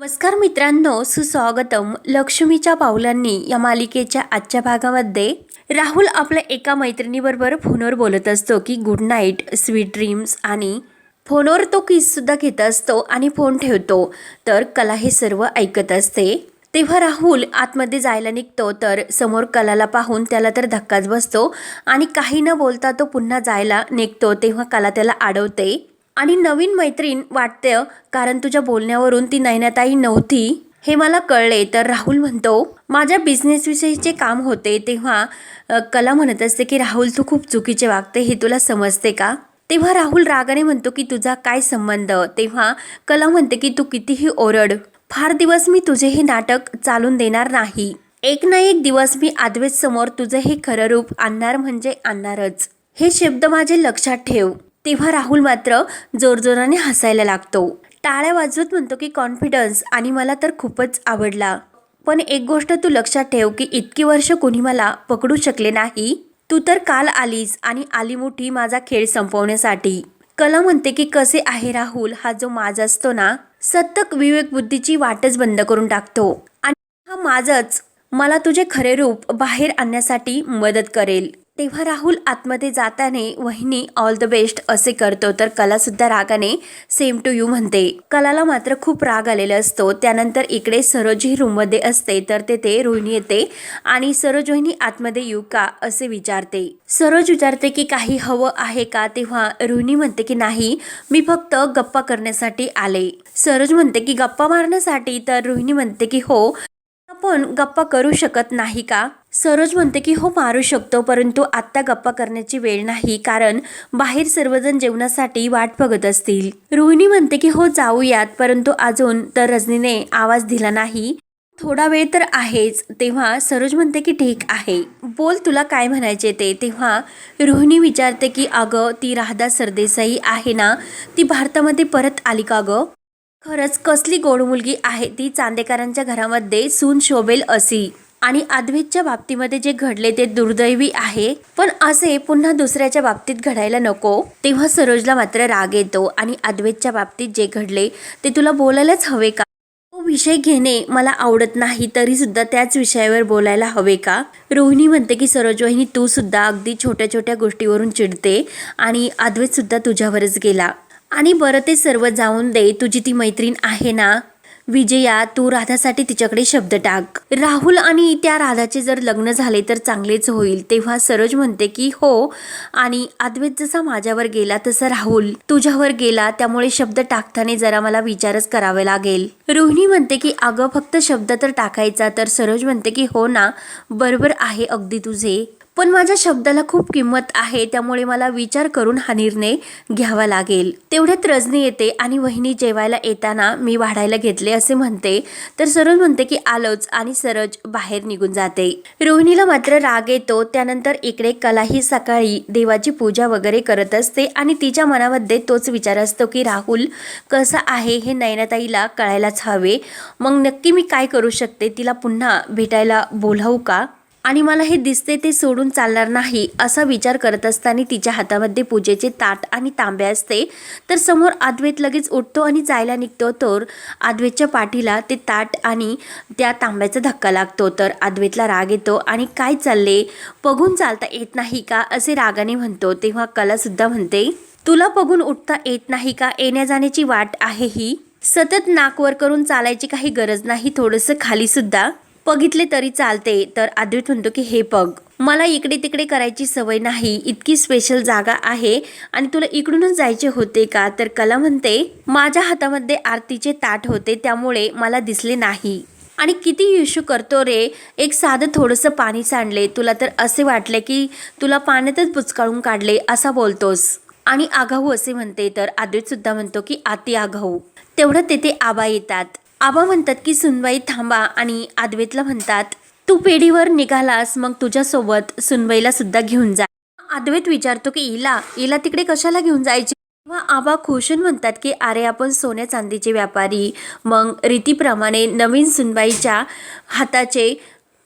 नमस्कार मित्रांनो सुस्वागतम. लक्ष्मीच्या पावलांनी या मालिकेच्या आजच्या भागामध्ये राहुल आपल्या एका मैत्रिणीबरोबर फोनवर बोलत असतो की गुड नाईट स्वीट ड्रीम्स आणि फोनवर तो किससुद्धा घेत असतो आणि फोन ठेवतो. तर कला हे सर्व ऐकत असते. तेव्हा राहुल आतमध्ये जायला निघतो तर समोर कलाला पाहून त्याला तर धक्काच बसतो. आणि काही न बोलता तो पुन्हा जायला निघतो तेव्हा कला त्याला अडवते आणि नवीन मैत्रीण वाटतं कारण तुझ्या बोलण्यावरून ती नैनाताई नव्हती. हे मला कळले तर राहुल म्हणतो माझ्या बिझनेसविषयीचे काम होते तेव्हा कला म्हणत असते की राहुल तू खूप चुकीचे वागते हे तुला समजते का? तेव्हा राहुल रागाने म्हणतो की तुझा काय संबंध? तेव्हा कला म्हणते की तू कितीही ओरड फार दिवस मी तुझे हे नाटक चालून देणार नाही. एक ना एक दिवस मी आदवेत समोर तुझं हे खरं रूप आणणार म्हणजे आणणारच. हे शब्द माझे लक्षात ठेव. तेव्हा राहुल मात्र जोरजोराने हसायला लागतो. टाळ्या वाजवत म्हणतो की कॉन्फिडन्स. आणि मला तर खूपच आवडला. पण एक गोष्ट तू लक्षात ठेव की इतकी वर्ष कोणी मला पकडू शकले नाही. तू तर काल आलीस आणि आली मोठी माझा खेळ संपवण्यासाठी. कला म्हणते की कसे आहे राहुल? हा जो माज असतो ना सतक विवेक बुद्धीची वाटच बंद करून टाकतो. आणि हा माझच मला तुझे खरे रूप बाहेर आणण्यासाठी मदत करेल. तेव्हा राहुल आतमध्ये जाताने वहिनी ऑल द बेस्ट असे करतो. तर कला सुद्धा रागाने सेम टू यू म्हणते. कलाला मात्र खूप राग आलेला असतो. त्यानंतर इकडे सरोजी रूममध्ये असते. तर तेथे रोहिणी येते आणि सरोज वहिनी आतमध्ये येऊ का असे विचारते. सरोज विचारते की काही हवं आहे का? तेव्हा रोहिणी म्हणते की नाही. मी फक्त गप्पा करण्यासाठी आले. सरोज म्हणते की गप्पा मारण्यासाठी? तर रोहिणी म्हणते की हो. आपण गप्पा करू शकत नाही का? सरोज म्हणते की हो मारू शकतो परंतु आत्ता गप्पा करण्याची वेळ नाही कारण बाहेर सर्वजण जेवणासाठी वाट बघत असतील. रोहिणी म्हणते की हो जाऊयात परंतु अजून तर रजनीने आवाज दिला नाही. थोडा वेळ तर आहेच. तेव्हा सरोज म्हणते की ठीक आहे. बोल तुला काय म्हणायचे ते. तेव्हा रोहिणी विचारते की अगं ती राहदा सरदेसाई आहे ना? ती भारतामध्ये परत आली का गं? खरंच कसली गोड मुलगी आहे. ती चांदेकरांच्या घरामध्ये सून शोभेल असी आणि अद्वैतच्या बाबतीमध्ये जे घडले ते दुर्दैवी आहे. पण असे पुन्हा दुसऱ्याच्या बाबतीत घडायला नको. तेव्हा सरोजला मात्र राग येतो आणि अद्वैतच्या बाबतीत जे घडले ते तुला बोलायलाच हवे का? तो विषय घेणे मला आवडत नाही तरी सुद्धा त्याच विषयावर बोलायला हवे का? रोहिणी म्हणते की सरोज वहिनी तू सुद्धा अगदी छोट्या छोट्या गोष्टीवरून चिडते आणि अद्वैत सुद्धा तुझ्यावरच गेला. आणि बरं ते सर्व जाऊन दे तुझी ती मैत्रीण आहे ना? विजया तू राधासाठी तिच्याकडे शब्द टाक. राहुल आणि त्या राधाचे जर लग्न झाले तर चांगलेच होईल. तेव्हा सरोज म्हणते की हो आणि अद्वैत जसा माझ्यावर गेला तसा राहुल. तुझ्यावर गेला त्यामुळे शब्द टाकताना जरा मला विचारच करावे लागेल. रोहिणी म्हणते की अगं फक्त शब्द तर टाकायचा. तर सरोज म्हणते की हो ना बरोबर आहे अगदी तुझे. पण माझ्या शब्दाला खूप किंमत आहे त्यामुळे मला विचार करून हा निर्णय घ्यावा लागेल. तेवढ्यात रजनी येते आणि वहिनी जेवायला येताना मी वाढायला घेतले असे म्हणते. तर सरोज म्हणते की आलोच आणि सरज बाहेर निघून जाते. रोहिणीला मात्र राग येतो. त्यानंतर इकडे कला ही सकाळी देवाची पूजा वगैरे करत असते आणि तिच्या मनामध्ये तोच विचार असतो की राहुल कसा आहे हे नयनाताईला कळायलाच हवे. मग नक्की मी काय करू शकते? तिला पुन्हा भेटायला बोलावू का? आणि मला हे दिसते ते सोडून चालणार नाही असा विचार करत असताना तिच्या हातामध्ये पूजेचे ताट आणि तांबे असते. तर समोर आद्वेत लगेच उठतो आणि जायला निघतो. तर आद्वेतच्या पाठीला ते ताट आणि त्या तांब्याचा धक्का लागतो. तर आद्वेतला राग येतो आणि काय चालले? बघून चालता येत नाही का? असे रागाने म्हणतो. तेव्हा कलासुद्धा म्हणते तुला बघून उठता येत नाही का? येण्या जाण्याची वाट आहे ही. सतत नाकवर करून चालायची काही गरज नाही थोडंसं खालीसुद्धा बघितले तरी चालते तर आद्वित म्हणतो की हे बघ. मला इकडे तिकडे करायची सवय नाही इतकी स्पेशल जागा आहे. आणि तुला इकडूनच जायचे होते का? तर कला म्हणते माझ्या हातामध्ये आरतीचे ताट होते त्यामुळे मला दिसले नाही. आणि किती इश्यू करतो रे एक साधं थोडंसं पाणी सांडले. तुला तर असे वाटले की तुला पाण्यातच बुचकाळून काढले असा बोलतोस. आणि आघाऊ असे म्हणते तर आद्वित सुद्धा म्हणतो की आती आघाऊ. तेवढं तेथे आबा येतात. आबा म्हणतात की सुनबाई थांबा आणि आदवेतला म्हणतात तू पेढीवर निघालास मग तुझ्यासोबत सुनबाईला सुद्धा घेऊन जा. आदवेत विचारतो की इला इला तिकडे कशाला घेऊन जायची? तेव्हा आबा खुशून म्हणतात की अरे आपण सोन्या चांदीचे व्यापारी. मग रीतीप्रमाणे नवीन सुनबाईच्या हाताचे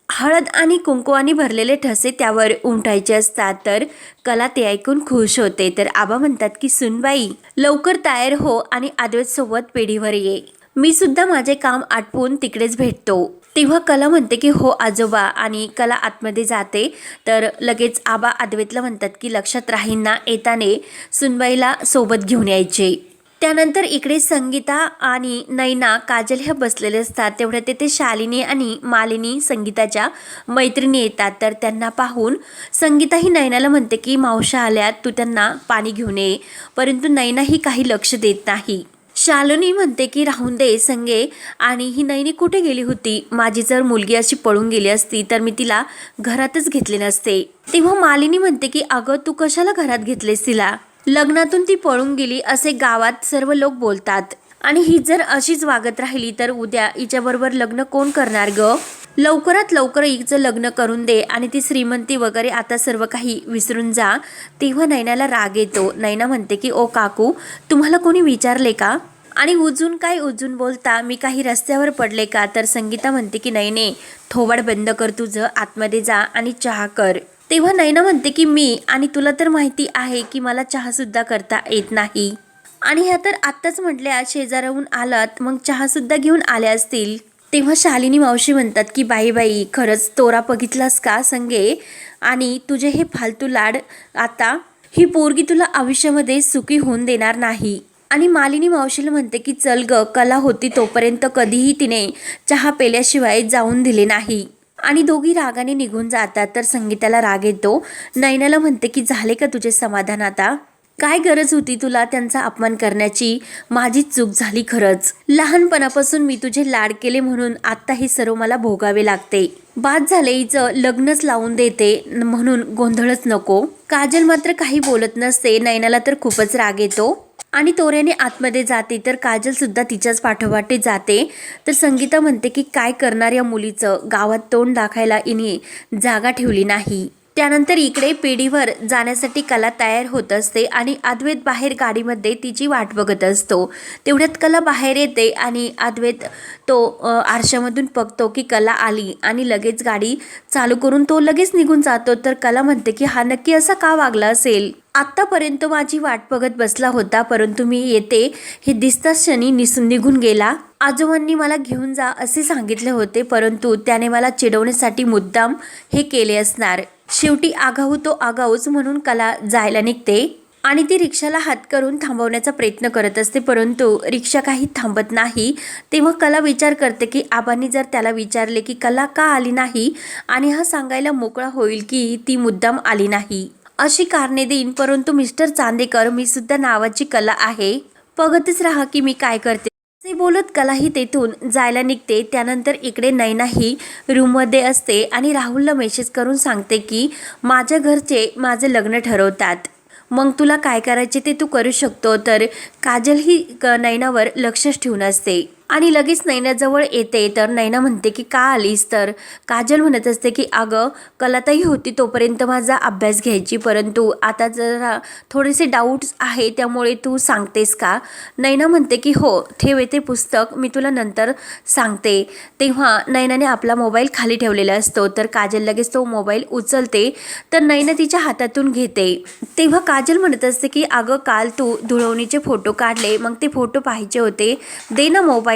हळद आणि कुंकुवानी भरलेले ठसे त्यावर उमटायचे असतात. तर कला ते ऐकून खुश होते. तर आबा म्हणतात की सुनबाई लवकर तयार हो आणि आद्वैत सोबत पेढीवर ये. मी सुद्धा माझे काम आटपून तिकडेच भेटतो. तेव्हा कला म्हणते की हो आजोबा. आणि कला आतमध्ये जाते. तर लगेच आबा अद्वैतला म्हणतात की लक्षात राहींना येताने सुनबाईला सोबत घेऊन यायचे. त्यानंतर इकडे संगीता आणि नैना काजल ह्या बसलेले असतात. तेवढ्या तेथे शालिनी आणि मालिनी संगीताच्या मैत्रिणी येतात. तर त्यांना पाहून संगीता ही नैनाला म्हणते की मावशा आल्यात तू त्यांना पाणी घेऊन ये. परंतु नैना ही काही लक्ष देत नाही. शालिनी म्हणते की राहून दे संगे. आणि ही नैनी कुठे गेली होती? माझी जर मुलगी अशी पळून गेली असती तर मी तिला घरातच घेतले नसते. तेव्हा मालिनी म्हणते की अगं तू कशाला घरात घेतलेस तिला? लग्नातून ती पळून गेली असे गावात सर्व लोक बोलतात. आणि ही जर अशीच वागत राहिली तर उद्या हिच्याबरोबर लग्न कोण करणार ग? लवकरात लवकर हिचं लग्न करून दे आणि ती श्रीमंती वगैरे आता सर्व काही विसरून जा. तेव्हा नैनाला राग येतो. नैना म्हणते की ओ काकू तुम्हाला कोणी विचारले का? आणि उजून काय उजून बोलता? मी काही रस्त्यावर पडले का? तर संगीता म्हणते की नाही नाही थोबाड बंद कर तुझं आतमध्ये जा आणि चहा कर. तेव्हा नैना म्हणते की मी आणि तुला तर माहिती आहे की मला चहासुद्धा करता येत नाही. आणि ह्या तर आत्ताच म्हटल्या शेजाराहून आलात मग चहासुद्धा घेऊन आल्या असतील. तेव्हा शालिनी मावशी म्हणतात की बाई बाई खरंच तोरा बघितलास का संगे? आणि तुझे हे फालतू लाड आता ही पोरगी तुला आयुष्यामध्ये सुखी होऊन देणार नाही. आणि मालिनी मावशीला म्हणते की चल ग कला होती तोपर्यंत कधीही तिने चहा पेल्याशिवाय जाऊन दिले नाही. आणि दोघी रागाने निघून जातात तर संगीताला राग येतो. नैनाला म्हणते की झाले का तुझे समाधान आता? काय गरज होती तुला त्यांचा अपमान करण्याची? माझी चूक झाली खरंच. लहानपणापासून मी तुझे लाड केले म्हणून आत्ता हे सर्व मला भोगावे लागते. बाद झाले हिचं लग्नच लावून देते म्हणून गोंधळच नको. काजल मात्र काही बोलत नसते. नैनाला तर खूपच राग येतो. आणि तोऱ्याने आतमध्ये जाते तर काजल सुद्धा तिच्याच पाठोपाठी जाते. तर संगीता म्हणते की काय करणार या मुलीचं? गावात तोंड दाखायला इने जागा ठेवली नाही. त्यानंतर इकडे पिढीवर जाण्यासाठी कला तयार होत असते आणि अद्वैत बाहेर गाडीमध्ये तिची वाट बघत असतो. तेवढ्यात कला बाहेर येते आणि अद्वैत तो आरशामधून बघतो की कला आली आणि लगेच गाडी चालू करून तो लगेच निघून जातो. तर कला म्हणते की हा नक्की असा का वागला असेल? आत्तापर्यंत माझी वाट बघत बसला होता परंतु मी येते. हे दिसताच क्षणी निसून निघून गेला. आजोबांनी मला घेऊन जा असे सांगितले होते परंतु त्याने मला चिडवण्यासाठी मुद्दाम हे केले असणार. शेवटी आगाऊ तो आगाऊच म्हणून कला जायला निघते आणि ती रिक्षाला हात करून थांबवण्याचा प्रयत्न करत असते. परंतु रिक्षा काही थांबत नाही. तेव्हा कला विचार करते की आबांनी जर त्याला विचारले की कला का आली नाही आणि हा सांगायला मोकळा होईल की ती मुद्दाम आली नाही. अशी कारणे देईन. परंतु मिस्टर चांदेकर मी सुद्धा नावाची कला आहे. बघतच राहा की मी काय करते. ते बोलत कलाही तेथून जायला निघते त्यानंतर इकडे नैनाही रूममध्ये असते आणि राहुलला मेसेज करून सांगते की माझ्या घरचे माझे लग्न ठरवतात. मग तुला काय करायचे ते तू करू शकतो. तर काजल ही क- नैनावर लक्षच ठेवून असते. आणि लगेच नैनाजवळ येते. तर नैना म्हणते की का आलीस तर? काजल म्हणत असते की अगं कलाताई होती तोपर्यंत माझा अभ्यास घ्यायची परंतु आता जरा थोडेसे डाऊट्स आहे त्यामुळे तू सांगतेस का? नैना म्हणते की हो ठेव येते पुस्तक मी तुला नंतर सांगते. तेव्हा नैनाने आपला मोबाईल खाली ठेवलेला असतो. तर काजल लगेच तो मोबाईल उचलते. तर नैना तिच्या हातातून घेते. तेव्हा काजल म्हणत असते की अगं काल तू धुळवणीचे फोटो काढले मग ते फोटो पाहिजे होते. दे ना मोबाईल.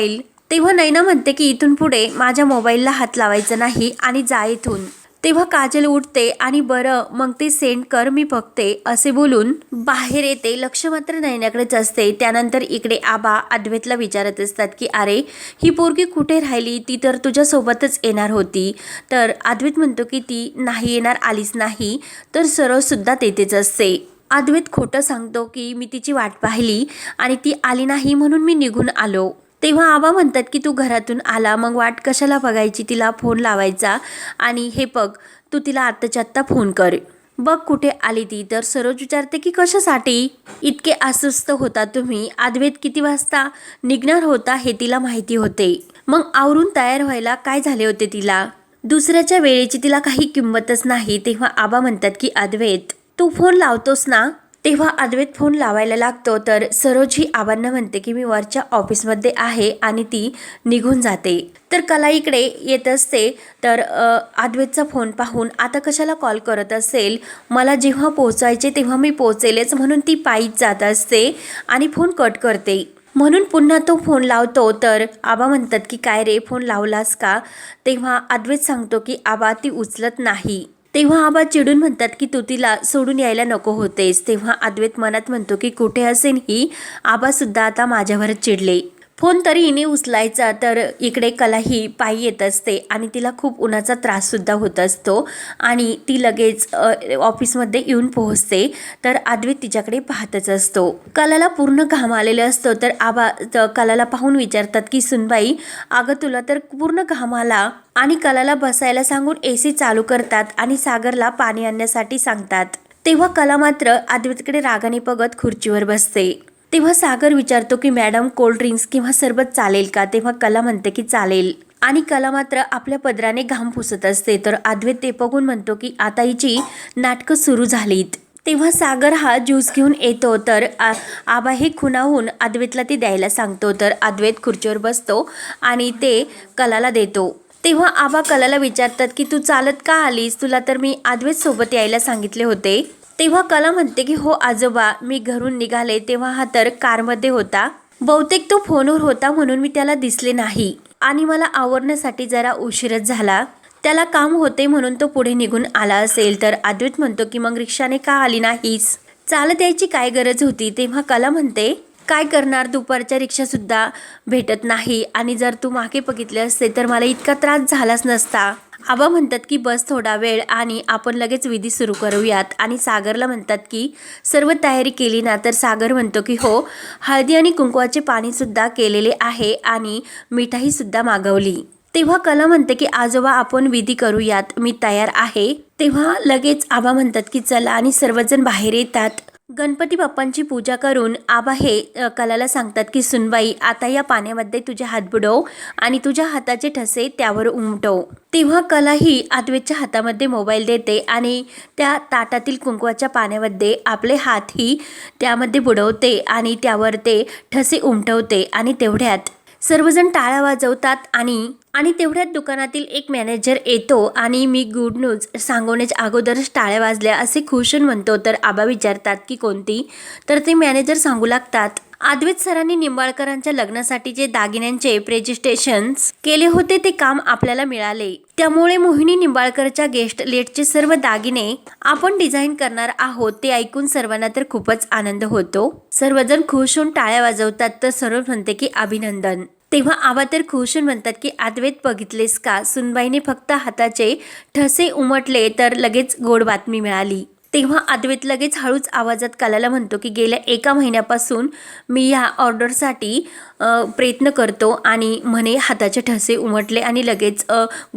तेव्हा नैना म्हणते की इथून पुढे माझ्या मोबाईलला हात लावायचा नाही आणि जा इथून. तेव्हा काजल उठते आणि बरं मग ते सेंड कर मी बघते असे बोलून बाहेर येते. लक्ष मात्र नैनाकडेच असते. त्यानंतर इकडे आबा अद्वैतला विचारत असतात की अरे ही पोरगी कुठे राहिली? ती तर तुझ्यासोबतच येणार होती. तर अद्वैत म्हणतो की ती नाही येणार आलीच नाही. तर सरळसुद्धा तेथेच असते. अद्वैत खोटं सांगतो की मी तिची वाट पाहिली आणि ती आली नाही म्हणून मी निघून आलो. तेव्हा आबा म्हणतात की तू घरातून आला मग वाट कशाला बघायची? तिला फोन लावायचा. आणि हे बघ तू तिला आत्ताच्या आत्ता फोन कर. बघ कुठे आली ती. तर सरोज विचारते की कशासाठी? इतके अस्वस्थ होता तुम्ही. अद्वैत किती वाजता निघणार होता हे तिला माहिती होते. मग आवरून तयार व्हायला काय झाले होते तिला? दुसऱ्याच्या वेळेची तिला काही किंमतच नाही. तेव्हा आबा म्हणतात की अद्वैत तू फोन लावतोस ना? तेव्हा अद्वैत फोन लावायला लागतो तर सरोजी आबांना म्हणते की मी वरच्या ऑफिसमध्ये आहे आणि ती निघून जाते. तर कला इकडे येत असते. तर अद्वैतचा फोन पाहून आता कशाला कॉल करत असेल? मला जेव्हा पोचायचे तेव्हा मी पोहोचेलच म्हणून ती पायीच जात असते आणि फोन कट करते. म्हणून पुन्हा तो फोन लावतो. तर आबा म्हणतात की काय रे फोन लावलास का? तेव्हा अद्वैत सांगतो की आबा ती उचलत नाही. तेव्हा आबा चिडून म्हणतात की तू तिला सोडून यायला नको होतेस. तेव्हा अद्वैत मनात म्हणतो की कुठे असेल ही? आबासुद्धा आता माझ्यावर चिडले. फोन तरी हिने उचलायचा तर इकडे कला ही पायी येत असते आणि तिला खूप उन्हाचा त्राससुद्धा होत असतो आणि ती लगेच ऑफिसमध्ये येऊन पोहोचते. तर आद्वित तिच्याकडे पाहतच असतो. कलाला पूर्ण घाम आलेले असतो तर आबा कलाला पाहून विचारतात की सुनबाई अगं तुला तर पूर्ण घाम आला. आणि कलाला बसायला सांगून ए सी चालू करतात आणि सागरला पाणी आणण्यासाठी सांगतात. तेव्हा कला मात्र आद्वितकडे रागाने बघत खुर्चीवर बसते. तेव्हा सागर विचारतो की मॅडम कोल्ड ड्रिंक्स किंवा सरबत चालेल का? तेव्हा कला म्हणते की चालेल. आणि कला मात्र आपल्या पदराने घाम पुसत असते. तर अद्वैत ते बघून म्हणतो की आता हिची नाटकं सुरू झालीत. तेव्हा सागर हा ज्यूस घेऊन येतो. तर आ- आबा हे खुनाहून अद्वैतला ते द्यायला सांगतो. तर अद्वैत खुर्चीवर बसतो आणि ते कलाला देतो. तेव्हा आबा कलाला विचारतात की तू चालत का आलीस? तुला तर मी अद्वैत सोबत यायला सांगितले होते. तेव्हा कला म्हणते की हो आजोबा मी घरून निघाले तेव्हा हा तर कारमध्ये होता. बहुतेक तो फोनवर होता म्हणून मी त्याला दिसले नाही. आणि मला आवरण्यासाठी जरा उशीरच झाला. त्याला काम होते म्हणून तो पुढे निघून आला असेल तर अद्वैत म्हणतो की मग रिक्षाने का आली नाहीस? चालत यायची काय गरज होती? तेव्हा कला म्हणते काय करणार? दुपारच्या रिक्षासुद्धा भेटत नाही. आणि जर तू मागे बघितले असते तर मला इतका त्रास झालाच नसता. आबा म्हणतात की बस थोडा वेळ आणि आपण लगेच विधी सुरू करूयात. आणि सागरला म्हणतात की सर्व तयारी केली ना तर सागर म्हणतो की हो हळदी आणि कुंकवाचे पाणीसुद्धा केलेले आहे आणि मिठाईसुद्धा मागवली. तेव्हा कला म्हणते की आजोबा आपण विधी करूयात. मी तयार आहे. तेव्हा लगेच आबा म्हणतात की चला आणि सर्वजण बाहेर येतात. गणपती बाप्पांची पूजा करून आबा हे कलाला सांगतात की सुनबाई आता या पाण्यामध्ये तुझे हात बुडव आणि तुझ्या हाताचे ठसे त्यावर उमटव. तेव्हा कला ही अद्वैतच्या हातामध्ये मोबाईल देते आणि त्या ताटातील कुंकवाच्या पाण्यामध्ये आपले हातही त्यामध्ये बुडवते आणि त्यावर ते ठसे उमटवते आणि तेवढ्यात सर्वजण टाळ्या वाजवतात आणि आणि तेवढ्यात दुकानातील एक मॅनेजर येतो आणि मी गुड न्यूज सांगवण्याच्या अगोदरच टाळ्या वाजल्या असे खुशून म्हणतो. तर आबा विचारतात की कोणती? तर ते मॅनेजर सांगू लागतात आद्वित सरांनी निंबाळकरांच्या लग्नासाठी जे दागिन्यांचे प्रेजिस्टेशन्स केले होते ते काम आपल्याला मिळाले. त्यामुळे मोहिनी निंबाळकरच्या गेस्ट लेटचे सर्व दागिने आपण डिझाईन करणार आहोत ते ऐकून सर्वांना तर खूपच आनंद होतो. सर्वजण खुश होऊन टाळ्या वाजवतात तर सर्व म्हणते की अभिनंदन. तेव्हा आबा तर खुश होऊन म्हणतात की अद्वैत बघितलेस का? सुनबाईने फक्त हाताचे ठसे उमटले तर लगेच गोड बातमी मिळाली. तेव्हा अद्वैत लगेच हळूच आवाजात कलाला म्हणतो की गेल्या एका महिन्यापासून मी ह्या ऑर्डरसाठी प्रयत्न करतो आणि म्हणे हाताचे ठसे उमटले आणि लगेच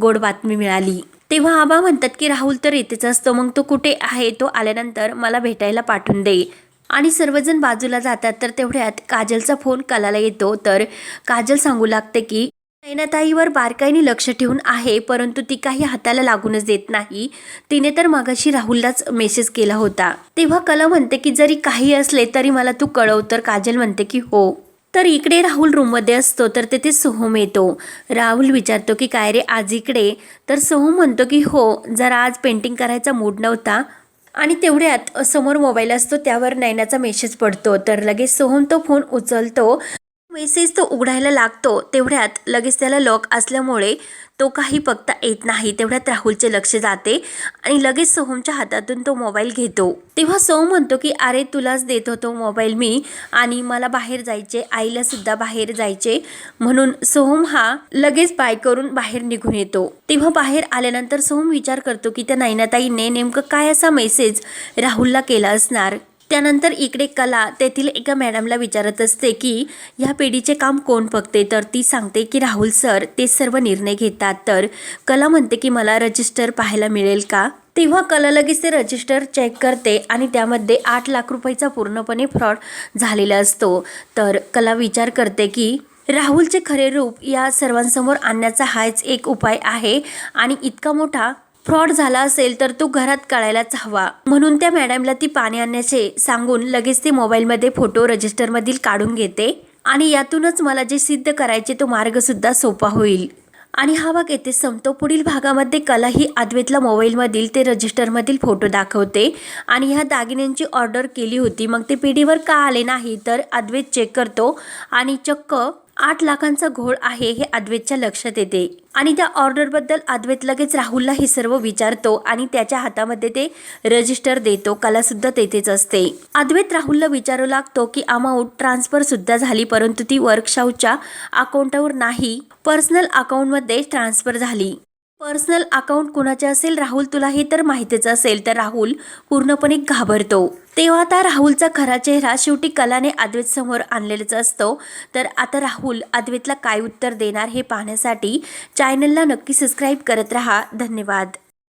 गोड बातमी मिळाली. तेव्हा आबा म्हणतात की राहुल तर येतेच असतो मग तो कुठे आहे? तो आल्यानंतर मला भेटायला पाठवून दे. आणि सर्वजण बाजूला जातात तर तेवढ्यात काजलचा फोन कलाला येतो. तर काजल सांगू लागते की नैनाताईवर बारकाईने लक्ष ठेवून आहे परंतु ती काही हाताला लागूनच देत नाही. तिने तर मगाशी राहुललाच मेसेज केला होता. तेव्हा कला म्हणते की जरी काही असले तरी मला तू कळव. तर काजल म्हणते की हो. तर इकडे राहुल रूममध्ये असतो तर तेथे सोहम येतो. राहुल विचारतो की काय रे आज इकडे? तर सोहम म्हणतो की हो जरा आज पेंटिंग करायचा मूड नव्हता. आणि तेवढ्यात समोर मोबाईल असतो त्यावर नैनाचा मेसेज पडतो. तर लगेच सोहम तो फोन उचलतो. मेसेज तो उघडायला लागतो तेवढ्यात लगेच त्याला लॉक असल्यामुळे तो काही बघता येत नाही तेवढ्यात राहुलचे लक्ष जाते आणि लगेच सोहमच्या हातातून तो मोबाईल घेतो. तेव्हा सोहम म्हणतो की अरे तुलाच देत होतो मोबाईल मी आणि मला बाहेर जायचे आईला सुद्धा बाहेर जायचे. म्हणून सोहम हा लगेच बाय करून बाहेर निघून येतो. तेव्हा बाहेर आल्यानंतर सोहम विचार करतो की त्या नैनाताईने नेमकं काय असा मेसेज राहुलला केला असणार? त्यानंतर इकडे कला तेथील एका मॅडमला विचारत असते की ह्या पिढीचे काम कोण बघते? तर ती सांगते की राहुल सर ते सर्व निर्णय घेतात. तर कला म्हणते की मला रजिस्टर पाहायला मिळेल का? तेव्हा कला लगेच ते रजिस्टर चेक करते आणि त्यामध्ये आठ लाख रुपयाचा पूर्णपणे फ्रॉड झालेला असतो. तर कला विचार करते की राहुलचे खरे रूप या सर्वांसमोर आणण्याचा हाच एक उपाय आहे आणि इतका मोठा फ्रॉड झाला असेल तर तो घरात कळायलाच हवा. म्हणून त्या मॅडमला ती पाणी आणण्याचे सांगून लगेच ते मोबाईलमध्ये फोटो रजिस्टरमधील काढून घेते आणि यातूनच मला जे सिद्ध करायचे तो मार्गसुद्धा सोपा होईल. आणि हा भाग येथे संपतो. पुढील भागामध्ये कला ही अद्वैतला मोबाईलमधील ते रजिस्टरमधील फोटो दाखवते. आणि ह्या दागिन्यांची ऑर्डर केली होती. मग ते पिढीवर का आले नाही तर अद्वैत चेक करतो. आणि चक्क आठ लाखांचा घोळ आहे हे अद्वैतच्या लक्षात येते. आणि त्या ऑर्डरबद्दल अद्वैत लगेच राहुलला हे सर्व विचारतो आणि त्याच्या हातामध्ये ते रजिस्टर देतो. कला सुद्धा तेथेच असते. अद्वैत राहुलला विचारू लागतो की अमाऊंट ट्रान्सफर सुद्धा झाली परंतु ती वर्कशॉपच्या अकाउंटवर नाही. पर्सनल अकाउंटमध्ये ट्रान्सफर झाली. पर्सनल अकाउंट कुणाचे असेल राहुल तुला हे तर माहितीच असेल. तर राहुल पूर्णपणे घाबरतो. तेव्हा आता राहुलचा खरा चेहरा शेवटी कलाने अद्वैत समोर आणलेलाच असतो. तर आता राहुल अद्वैतला काय उत्तर देणार हे पाहण्यासाठी चॅनलला नक्की सबस्क्राईब करत राहा. धन्यवाद.